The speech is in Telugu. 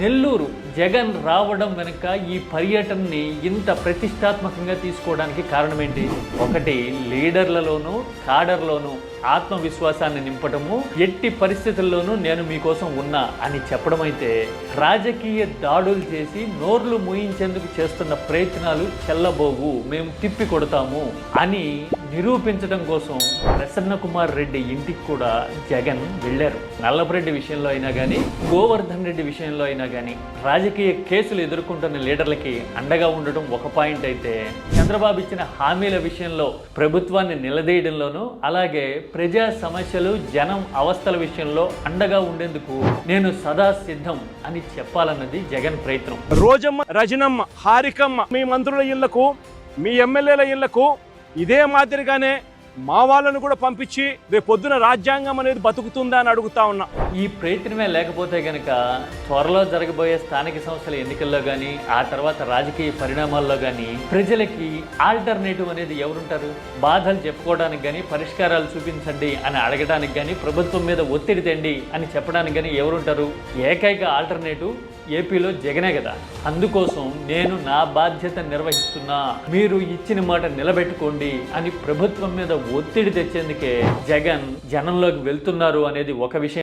నెల్లూరు జగన్ రావడం వెనుక ఈ పర్యటనని ఇంత ప్రతిష్టాత్మకంగా తీసుకోవడానికి కారణం ఏంటి ఒకటి లీడర్లలోనూ కాడర్లోనూ ఆత్మవిశ్వాసాన్ని నింపటము. ఎట్టి పరిస్థితుల్లోనూ నేను మీకోసం ఉన్నా అని చెప్పడం అయితే రాజకీయ దాడులు చేసి నోర్లు మూయించేందుకు చేస్తున్న ప్రయత్నాలు చెల్లబోవు. మేము తిప్పి కొడతాము అని నిరూపించడం కోసం ప్రసన్న కుమార్ రెడ్డి ఇంటికి కూడా జగన్ వెళ్ళారు. నల్లపురెడ్డి విషయంలో అయినా కానీ గోవర్ధన్ రెడ్డి విషయంలో అయినా కానీ రాజకీయ కేసులు ఎదుర్కొంటున్న లీడర్లకి అండగా ఉండటం ఒక పాయింట్ అయితే చంద్రబాబు ఇచ్చిన హామీల విషయంలో ప్రభుత్వాన్ని నిలదీయడంలోనూ అలాగే ప్రజా సమస్యలు జనం అవస్థల విషయంలో అండగా ఉండేందుకు నేను సదా సిద్ధం అని చెప్పాలన్నది జగన్ ప్రయత్నం. రోజమ్మ రజనమ్మ హారికమ్మ మీ మంత్రుల ఇళ్ళకు మీ ఎమ్మెల్యేల ఇళ్ళకు ఇదే మాదిరిగానే మా వాళ్ళను కూడా పంపించి రేపు పొద్దున రాజ్యాంగం అనేది బతుకుతుందా అని అడుగుతా ఉన్నా. ఈ ప్రయత్నమే లేకపోతే గనక త్వరలో జరగబోయే స్థానిక సంస్థల ఎన్నికల్లో కానీ ఆ తర్వాత రాజకీయ పరిణామాల్లో కానీ ప్రజలకి ఆల్టర్నేటివ్ అనేది ఎవరుంటారు? బాధలు చెప్పుకోవడానికి కానీ పరిష్కారాలు చూపించండి అని అడగడానికి కానీ ప్రభుత్వం మీద ఒత్తిడి తెండి అని చెప్పడానికి కానీ ఎవరుంటారు? ఏకైక ఆల్టర్నేటివ్ ఏపీలో జగనే కదా. అందుకోసం నేను నా బాధ్యత నిర్వహిస్తున్నా. మీరు ఇచ్చిన మాట నిలబెట్టుకోండి అని ప్రభుత్వం మీద ఒత్తిడి తెచ్చేందుకే జగన్ జనంలోకి వెళ్తున్నారు అనేది ఒక విషయం.